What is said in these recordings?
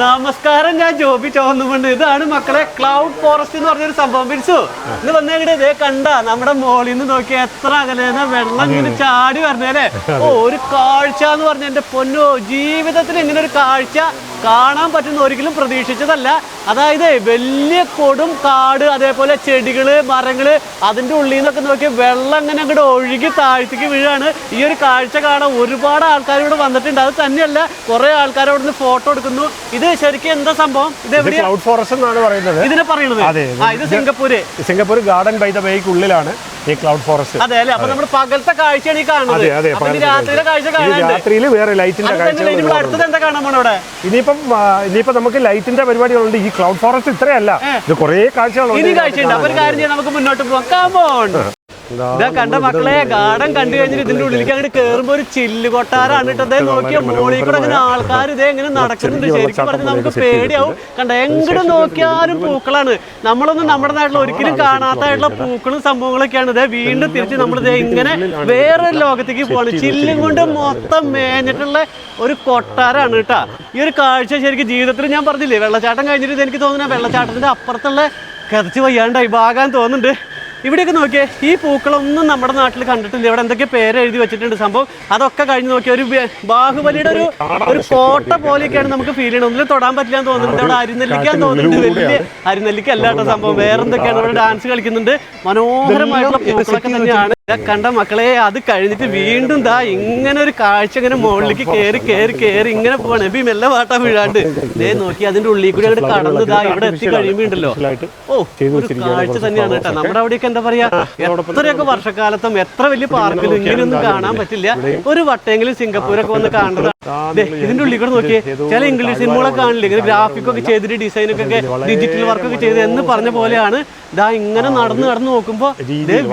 നമസ്കാരം ഞാൻ ജോബി ചോന്നുമുണ്ട്. ഇതാണ് മക്കളെ ക്ലൗഡ് ഫോറസ്റ്റ് എന്ന് പറഞ്ഞൊരു സംഭവം. പിടിച്ചു? ഇത് വന്നേക്കടെ ഇതേ കണ്ട നമ്മുടെ മോളിൽ നിന്ന് നോക്കി എത്ര അകലേന വെള്ളം ഇങ്ങനെ ചാടി വരണേലേ ഓ ഒരു കാഴ്ച എന്ന് പറഞ്ഞ എന്റെ പൊന്നോ ജീവിതത്തിൽ ഇങ്ങനെ ഒരു കാഴ്ച കാണാൻ പറ്റുന്ന ഒരിക്കലും പ്രതീക്ഷിച്ചതല്ല. അതായത് വലിയ കൊടും കാട് അതേപോലെ ചെടികൾ മരങ്ങൾ അതിന്റെ ഉള്ളിൽ നിന്നൊക്കെ നോക്കി വെള്ളം അങ്ങനെ അങ്ങോട്ട് ഒഴുകി താഴ്ത്തേക്ക് വീഴാണ്. ഈ ഒരു കാഴ്ച കാണാൻ ഒരുപാട് ആൾക്കാർ ഇവിടെ വന്നിട്ടുണ്ട്. അത് തന്നെയല്ല കുറേ ആൾക്കാർ അവിടെ നിന്ന് ഫോട്ടോ എടുക്കുന്നു. ഇത് ശരിക്കും എന്താ സംഭവം? ഇത് ക്ലൗഡ് ഫോറസ്റ്റ് എന്നാണ് പറയുന്നത്. ഇതിനെ പറയുന്നത്. ഇത് Singapore. Singapore garden by the bay ഉള്ളിലാണ് ഈ ക്ലൗഡ് ഫോറസ്റ്റ്. അതെ അല്ലേ? അപ്പൊ നമ്മൾ പകലത്തെ കാഴ്ചയാണ് ഈ കാണുന്നത്. അതെ അതെ രാത്രിയിലെ കാഴ്ച. രാത്രിയിൽ വേറെ ലൈറ്റിന്റെ അടുത്തത് എന്താ കാണാൻ പോണ ഇവിടെ ഇനിയിപ്പം നമുക്ക് ലൈറ്റിന്റെ പരിപാടികളുണ്ട്. ഈ ക്ലൗഡ് ഫോറസ്റ്റ് ഇത്രയല്ല. ഇത് കുറേ കാഴ്ചകളുണ്ട് ഇനി കാഴ്ചയുണ്ട്. അപ്പൊ ഒരു കാര്യം ചെയ്യാം. നമുക്ക് മുന്നോട്ട് പോകാം. ഇതാ, കണ്ട മക്കളെ ഗാർഡൻ കണ്ടു കഴിഞ്ഞിട്ട് ഇതിന്റെ ഉള്ളിലേക്ക് അങ്ങോട്ട് കേറുമ്പോ ഒരു ചില്ല് കൊട്ടാരാണ് കേട്ടോ. അതേ നോക്കിയ മോളിൽ കൂടെ അങ്ങനെ ആൾക്കാർ ഇതേ ഇങ്ങനെ നടക്കുന്നുണ്ട്. ശരിക്കും പറഞ്ഞാൽ നമുക്ക് പേടിയാവും. കണ്ട എങ്ങോട്ട് നോക്കിയാലും പൂക്കളാണ്. നമ്മളൊന്നും നമ്മുടെ നാട്ടിൽ ഒരിക്കലും കാണാത്തായിട്ടുള്ള പൂക്കളും സംഭവങ്ങളൊക്കെയാണ്. ഇതേ വീണ്ടും തിരിച്ച് നമ്മൾ ഇതേ ഇങ്ങനെ വേറൊരു ലോകത്തേക്ക് പോകണം ചില്ലും കൊണ്ട് മൊത്തം മേഞ്ഞിട്ടുള്ള ഒരു കൊട്ടാരാണ് കേട്ടാ. ഈ ഒരു കാഴ്ച ശരിക്കും ജീവിതത്തിൽ ഞാൻ പറഞ്ഞില്ലേ വെള്ളച്ചാട്ടം കഴിഞ്ഞിട്ട് എനിക്ക് തോന്നുന്ന വെള്ളച്ചാട്ടത്തിന്റെ അപ്പുറത്തുള്ള കഥച്ച് വയ്യാണ്ടായി ഭാഗാൻ തോന്നുന്നുണ്ട്. ഇവിടെയൊക്കെ നോക്കിയേ ഈ പൂക്കളൊന്നും നമ്മുടെ നാട്ടിൽ കണ്ടിട്ടില്ല. ഇവിടെ എന്തൊക്കെ പേര് എഴുതി വെച്ചിട്ടുണ്ട് സംഭവം. അതൊക്കെ കഴിഞ്ഞ് നോക്കിയ ഒരു ബാഹുബലിയുടെ ഒരു ഒരു കോട്ട പോലെയൊക്കെയാണ് നമുക്ക് ഫീൽ ചെയ്യണം ഒന്നിലും തൊടാൻ പറ്റില്ല എന്ന് തോന്നുന്നുണ്ട്. അവിടെ അരിനെല്ലിക്കാൻ തോന്നുന്നുണ്ട്. വലിയ അരിനെല്ലിക്കല്ലാട്ടോ കേട്ടോ സംഭവം. വേറെ എന്തൊക്കെയാണ് ഇവിടെ ഡാൻസ് കളിക്കുന്നുണ്ട്. മനോഹരമായിട്ടുള്ള പൂക്കളൊക്കെ തന്നെയാണ്. കണ്ട മക്കളെ അത് കഴിഞ്ഞിട്ട് വീണ്ടും ദാ ഇങ്ങനെ ഒരു കാഴ്ച ഇങ്ങനെ മുകളിലേക്ക് കയറി കയറി കയറി ഇങ്ങനെ പോവാണ്. എബി മെല്ലെ വാട്ടാ വീഴാണ്ട്. ദേ നോക്കി അതിന്റെ ഉള്ളിൽ കൂടി അങ്ങോട്ട് കടന്ന് ദാ ഇവിടെ എത്തി കഴിയുമ്പോ ഉണ്ടല്ലോ ഓ ഒരു കാഴ്ച തന്നെയാണ് കേട്ടോ. നമ്മുടെ അവിടെയൊക്കെ എന്താ പറയാ? എത്രയൊക്കെ വർഷക്കാലത്തും എത്ര വലിയ പാർക്കിലും ഇങ്ങനെയൊന്നും കാണാൻ പറ്റില്ല. ഒരു വട്ടയെങ്കിലും സിംഗപ്പൂരൊക്കെ വന്ന് കാണുന്നതാണ്. ഇതിന്റെ ഉള്ളിൽ കൂടെ നോക്കിയേ ചില ഇംഗ്ലീഷ് സിനിമകളൊക്കെ കാണില്ല ഇങ്ങനെ ഗ്രാഫിക് ഒക്കെ ചെയ്തിട്ട് ഡിസൈൻ ഒക്കെ ഡിജിറ്റൽ വർക്ക് ഒക്കെ ചെയ്ത് എന്ന് പറഞ്ഞ പോലെയാണ്. ദാ ഇങ്ങനെ നടന്ന് നടന്ന് നോക്കുമ്പോ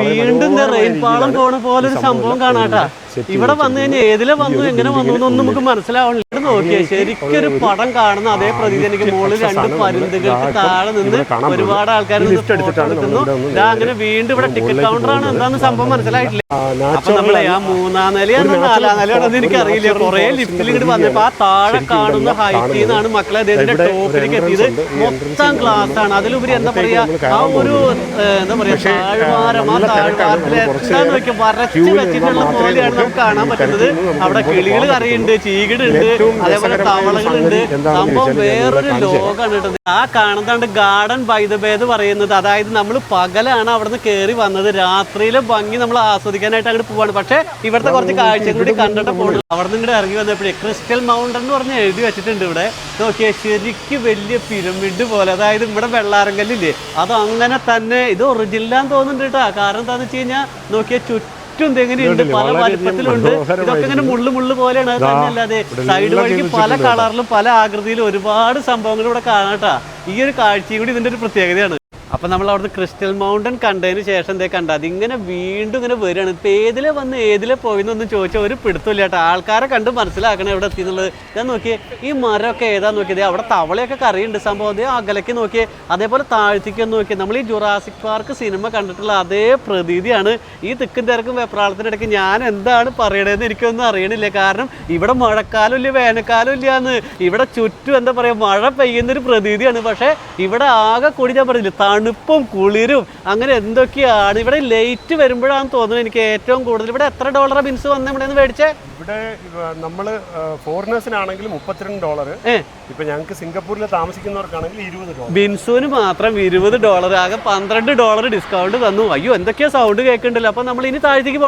വീണ്ടും റെയിൻ പാളം പോണ പോലെ ഒരു സംഭവം കാണാട്ടാ. ഇവിടെ വന്നു കഴിഞ്ഞാൽ ഏതിലെ വന്നു എങ്ങനെ വന്നു എന്നൊന്നും നമുക്ക് മനസ്സിലാവണില്ല ഇവിടെ നോക്കിയേ ശരിക്കും ഒരു പടം കാണുന്ന അതേ പ്രതീതി എനിക്ക് മുകളിൽ രണ്ട് പരുന്തുകൾക്ക് താഴെ നിന്ന് ഒരുപാട് ആൾക്കാർ എടുക്കുന്നു. അങ്ങനെ വീണ്ടും ഇവിടെ ടിക്കറ്റ് കൗണ്ടർ ആണ് എന്താന്ന് സംഭവം മനസ്സിലായിട്ടില്ല. അപ്പൊ നമ്മളെ ആ മൂന്നാം നിലയാണ് നാലാം നിലയാണെന്ന് എനിക്ക് അറിയില്ല. കുറെ ലിഫ്റ്റിൽ ഇങ്ങോട്ട് വന്നപ്പോ ആ താഴെ കാണുന്ന ഹൈറ്റിൽ നിന്നാണ് മക്കളെ അദ്ദേഹത്തിന്റെ ടോപ്പിലേക്ക് എത്തിയത്. മൊത്തം ക്ലാസ് ആണ്. അതിലുപരി എന്താ പറയാ ആ ഒരു എന്താ പറയാ താഴ്വാരം ആ താഴ്വാരത്തിൽ എന്താന്ന് നോക്കിയാൽ വരച്ചു വെച്ചിട്ടുള്ള പോലെയാണ് നമുക്ക് കാണാൻ പറ്റുന്നത് അവിടെ കിളികൾ കറിയുണ്ട് ചീകിടുണ്ട് അതേപോലെ തവളകളുണ്ട് സംഭവം വേറൊരു ലോകമാണ് കേട്ടത്. ആ കാണുന്നതാണ് ഗാർഡൻ ബൈദബേദ് പറയുന്നത്. അതായത് നമ്മൾ പകലാണ് അവിടെ നിന്ന് കയറി വന്നത്. രാത്രിയിലെ ഭംഗി നമ്മൾ ആസ്വദിക്കാനായിട്ട് അങ്ങോട്ട് പോവാണ്. പക്ഷേ ഇവിടുത്തെ കുറച്ച് കാഴ്ചകൾ കൂടി കണ്ടിട്ട് പോകണം അവിടെ നിന്ന് ഇറങ്ങി വന്നപ്പോഴേ ക്രിസ്റ്റൽ മൗണ്ടൻ എന്ന് പറഞ്ഞ് എഴുതി വെച്ചിട്ടുണ്ട് ഇവിടെ. നോക്കിയാൽ ശരിക്കും വലിയ പിരമിഡ് പോലെ. അതായത് ഇവിടെ വെള്ളാരങ്കല്ലില്ലേ? അത് അങ്ങനെ തന്നെ. ഇത് ഒറിജിനലാന്ന് തോന്നുന്നുണ്ട് കേട്ടോ. കാരണം എന്താണെന്ന് വെച്ച് കഴിഞ്ഞാൽ നോക്കിയാൽ ചുറ്റും തെങ്ങനെയുണ്ട് പല വലിപ്പത്തിലുണ്ട്. ഇതൊക്കെ ഇങ്ങനെ മുള്ളു മുള്ളു പോലെയാണ്. അത് തന്നെയല്ലാതെ സൈഡ് വഴിക്ക് പല കളറിലും പല ആകൃതിയിലും ഒരുപാട് സംഭവങ്ങൾ ഇവിടെ കാണാട്ടാ ഈ ഒരു കാഴ്ചയും കൂടി ഇതിന്റെ ഒരു പ്രത്യേകതയാണ്. അപ്പൊ നമ്മൾ അവിടുന്ന് ക്രിസ്റ്റൽ മൗണ്ടൻ കണ്ടതിന് ശേഷം എന്തേ കണ്ട. അതിങ്ങനെ വീണ്ടും ഇങ്ങനെ വരികയാണ്. ഇപ്പൊ ഏതിലെ വന്ന് ഏതിലെ പോയി എന്നൊന്നും ചോദിച്ചാൽ ഒരു പിടുത്തമില്ല കേട്ടോ. ആൾക്കാരെ കണ്ട് മനസ്സിലാക്കണം എവിടെ എത്തി എന്നുള്ളത് ഞാൻ നോക്കിയേ ഈ മരമൊക്കെ ഏതാ നോക്കിയത് അവിടെ തവളയൊക്കെ കറിയുണ്ട്. സംഭവം അതേ അകലേക്ക് നോക്കിയേ അതേപോലെ താഴ്ത്തിക്ക് നോക്കിയേ. നമ്മൾ ഈ ജുറാസിക് പാർക്ക് സിനിമ കണ്ടിട്ടുള്ള അതേ പ്രതീതിയാണ്. ഈ തിക്കും തിരക്കും വെപ്രാളത്തിനിടയ്ക്ക് ഞാൻ എന്താണ് പറയണതെന്ന് എനിക്കൊന്നും അറിയണില്ല. കാരണം ഇവിടെ മഴക്കാലം ഇല്ല വേനൽക്കാലം ഇല്ല എന്ന്. ഇവിടെ ചുറ്റും എന്താ പറയാ മഴ പെയ്യുന്നൊരു പ്രതീതിയാണ്. പക്ഷേ ഇവിടെ ആകെ കൂടി ഞാൻ പറഞ്ഞില്ല തണുപ്പും കുളിരും അങ്ങനെ എന്തൊക്കെയാണ്? ഇവിടെ ലൈറ്റ് വരുമ്പോഴാണ് തോന്നുന്നത് എനിക്ക് ഏറ്റവും കൂടുതൽ. ഇവിടെ എത്ര ഡോളർ ബിൻസ് വന്ന് ഇവിടെ നിന്ന് മേടിച്ചേ? ഇവിടെ നമ്മൾ ഫോറിനേഴ്സിനാണെങ്കിൽ മുപ്പത്തിരണ്ട് ഡോളർ ഇപ്പൊ ഞങ്ങൾക്ക് സിംഗപ്പൂരിൽ താമസിക്കുന്നവർക്കാണെങ്കിൽ ഇരുപത് ഡോളർ ബിൻസുവിന് മാത്രം ഇരുപത് ഡോളർ ആകെ പന്ത്രണ്ട് ഡോളർ ഡിസ്കൗണ്ട് തന്നു. അയ്യോ എന്തൊക്കെയാ സൗണ്ട് കേൾക്കണ്ടല്ലോ. അപ്പൊ നമ്മൾ ഇനി താഴത്തേക്ക്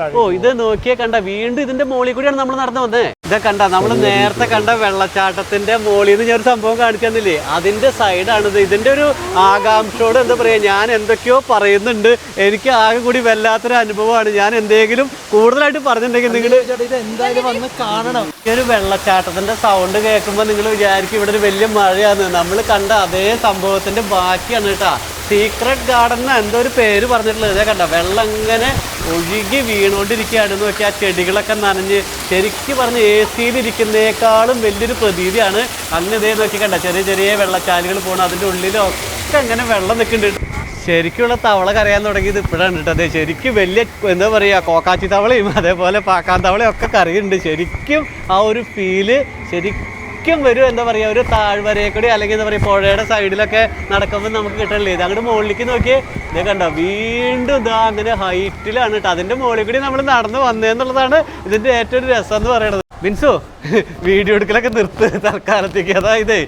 താഴെ ഓ ഇത് നോക്കിയേ കണ്ട വീണ്ടും ഇതിന്റെ മോളിൽ കൂടിയാണ് നമ്മൾ നടന്നു വന്നേ. ഇതൊക്കെ കണ്ട നമ്മൾ നേരത്തെ കണ്ട. വെള്ളച്ചാട്ടത്തിന്റെ മോളിൽ നിന്ന് ഞാൻ ഒരു സംഭവം കാണിച്ചു തന്നില്ലേ? അതിന്റെ സൈഡാണിത് ഇതിന്റെ ഒരു ആകാംക്ഷയോട് എന്താ പറയാ ഞാൻ എന്തൊക്കെയോ പറയുന്നുണ്ട്. എനിക്ക് ആകെ കൂടി വല്ലാത്തൊരു അനുഭവമാണ്. ഞാൻ എന്തെങ്കിലും കൂടുതലായിട്ട് പറഞ്ഞിട്ടുണ്ടെങ്കിൽ നിങ്ങൾ ഇത് എന്തായാലും വന്ന് കാണണം. ഈ ഒരു വെള്ളച്ചാട്ടത്തിന്റെ സൗണ്ട് കേൾക്കുമ്പോൾ നിങ്ങൾ വിചാരിക്കും ഇവിടെ ഒരു വലിയ മഴയാണ് നമ്മൾ കണ്ട അതേ സംഭവത്തിന്റെ ബാക്കിയാണ് കേട്ടാ. സീക്രട്ട് ഗാർഡൻ എന്തോ ഒരു പേര് പറഞ്ഞിട്ടുള്ളത്. ഇതേ കണ്ട വെള്ളം ഇങ്ങനെ ഒഴുകി വീണുകൊണ്ടിരിക്കുകയാണെന്ന് വെച്ചാൽ ആ ചെടികളൊക്കെ നനഞ്ഞ് ശരിക്കും പറഞ്ഞ് എ സിയിലിരിക്കുന്നേക്കാളും വലിയൊരു പ്രതീതിയാണ്. അന്ന് ഇതേ നോക്കി കണ്ട ചെറിയ ചെറിയ വെള്ളച്ചാലുകൾ പോകണം അതിന്റെ ഉള്ളിലൊക്കെ അങ്ങനെ വെള്ളം നിൽക്കുന്നുണ്ട്. ശരിക്കുള്ള തവള കരയാൻ തുടങ്ങിയത് ഇപ്പോഴാണ് കേട്ടോ. അതെ ശരിക്കും വലിയ എന്താ പറയുക കോക്കാച്ചി തവളയും അതേപോലെ പാക്കാൻ തവളയും ഒക്കെ കറിയുണ്ട് ശരിക്കും ആ ഒരു ഫീൽ ശരിക്കും ശരിക്കും വരും എന്താ പറയാ ഒരു താഴ്വരയെ കൂടി അല്ലെങ്കിൽ എന്താ പറയാ പുഴയുടെ സൈഡിലൊക്കെ നടക്കുമ്പോൾ നമുക്ക് കിട്ടണില്ലേ? ഇത് അങ്ങോട്ട് മുകളിലേക്ക് നോക്കിയേ. ഇത് കണ്ടോ വീണ്ടും ഇതാ അങ്ങനെ ഹൈറ്റിലാണ് കേട്ടോ അതിന്റെ മുകളിൽ കൂടി നമ്മൾ നടന്നു വന്നേന്നുള്ളതാണ് ഇതിന്റെ ഏറ്റവും ഒരു രസം എന്ന് പറയുന്നത്. മിൻസു വീഡിയോ എടുക്കലൊക്കെ നിർത്ത് തൽക്കാലത്തേക്ക്. അതായത്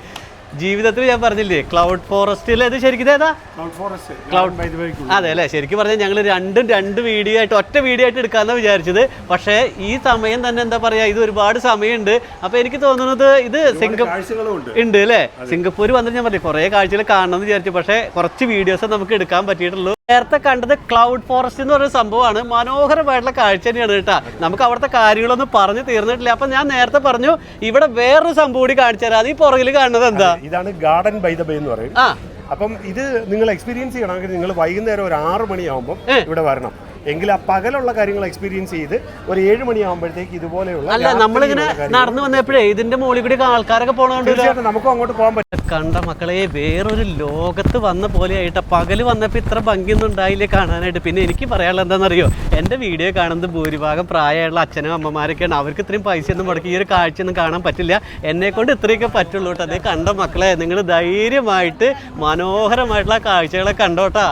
ജീവിതത്തിൽ ഞാൻ പറഞ്ഞില്ലേ ക്ലൗഡ് ഫോറസ്റ്റിൽ ഇത് ശരിക്കും ഏതാ? ക്ലൗഡ് അതെ അല്ലേ ശരിക്കും പറഞ്ഞാൽ ഞങ്ങൾ രണ്ടും രണ്ട് വീഡിയോ ആയിട്ട് ഒറ്റ വീഡിയോ ആയിട്ട് എടുക്കാമെന്നാണ് വിചാരിച്ചത്. പക്ഷേ ഈ സമയം തന്നെ എന്താ പറയാ ഇത് ഒരുപാട് സമയമുണ്ട്. അപ്പൊ എനിക്ക് തോന്നുന്നത് ഇത് സിംഗപ്പൂർ ഉണ്ട്. അല്ലേ? സിംഗപ്പൂർ വന്നിട്ട് ഞാൻ പറഞ്ഞു കുറേ കാഴ്ചകൾ കാണണം എന്ന് വിചാരിച്ചു. പക്ഷേ കുറച്ച് വീഡിയോസ് നമുക്ക് എടുക്കാൻ പറ്റിയിട്ടുള്ളൂ. നേരത്തെ കണ്ടത് ക്ലൗഡ് ഫോറസ്റ്റ് എന്ന് പറയുന്ന സംഭവമാണ്. മനോഹരമായിട്ടുള്ള കാഴ്ച തന്നെയാണ് കേട്ടോ. നമുക്ക് അവിടുത്തെ കാര്യങ്ങളൊന്നും പറഞ്ഞു തീർന്നിട്ടില്ല. അപ്പൊ ഞാൻ നേരത്തെ പറഞ്ഞു ഇവിടെ വേറൊരു സംഭവം കൂടി കാണിച്ചു തരാം. അത് ഈ പുറകിൽ കാണുന്നത് എന്താ? ഇതാണ് ഗാർഡൻ ബൈ ദ ബേ എന്ന് പറയും. അപ്പം ഇത് നിങ്ങൾ എക്സ്പീരിയൻസ് ചെയ്യണമെങ്കിൽ നിങ്ങൾ വൈകുന്നേരം ഒരു ആറ് മണിയാകുമ്പോൾ ഇവിടെ വരണം. എങ്കിൽ ആ പകലുള്ള കാര്യങ്ങൾ എക്സ്പീരിയൻസ് ചെയ്ത് ഒരു ഏഴ് മണിയാകുമ്പോഴത്തേക്ക് ഇതുപോലെയുള്ള അല്ല നമ്മളിങ്ങനെ നടന്നു വന്നപ്പോഴേ ഇതിന്റെ മുകളിൽ കൂടി ആൾക്കാരൊക്കെ പോകണോണ്ട് നമുക്കും അങ്ങോട്ട് പോകാൻ പറ്റും. കണ്ട മക്കളെ വേറൊരു ലോകത്ത് വന്ന പോലെ ആയിട്ട് പകൽ വന്നപ്പോൾ ഇത്ര ഭംഗിയൊന്നും ഉണ്ടായില്ലേ കാണാനായിട്ട്. പിന്നെ എനിക്ക് പറയാനുള്ളത് എന്താണെന്നറിയോ? എന്റെ വീഡിയോ കാണുന്നത് ഭൂരിഭാഗം പ്രായമുള്ള അച്ഛനും അമ്മമാരൊക്കെയാണ്. അവർക്ക് ഇത്രയും പൈസ ഒന്നും മുടക്കി ഈ ഒരു കാഴ്ചയൊന്നും കാണാൻ പറ്റില്ല. എന്നെ കൊണ്ട് ഇത്രയൊക്കെ പറ്റുള്ളൂ കേട്ടോ. അതേ കണ്ട മക്കളെ നിങ്ങൾ ധൈര്യമായിട്ട് മനോഹരമായിട്ടുള്ള കാഴ്ചകളെ കണ്ടോട്ടാ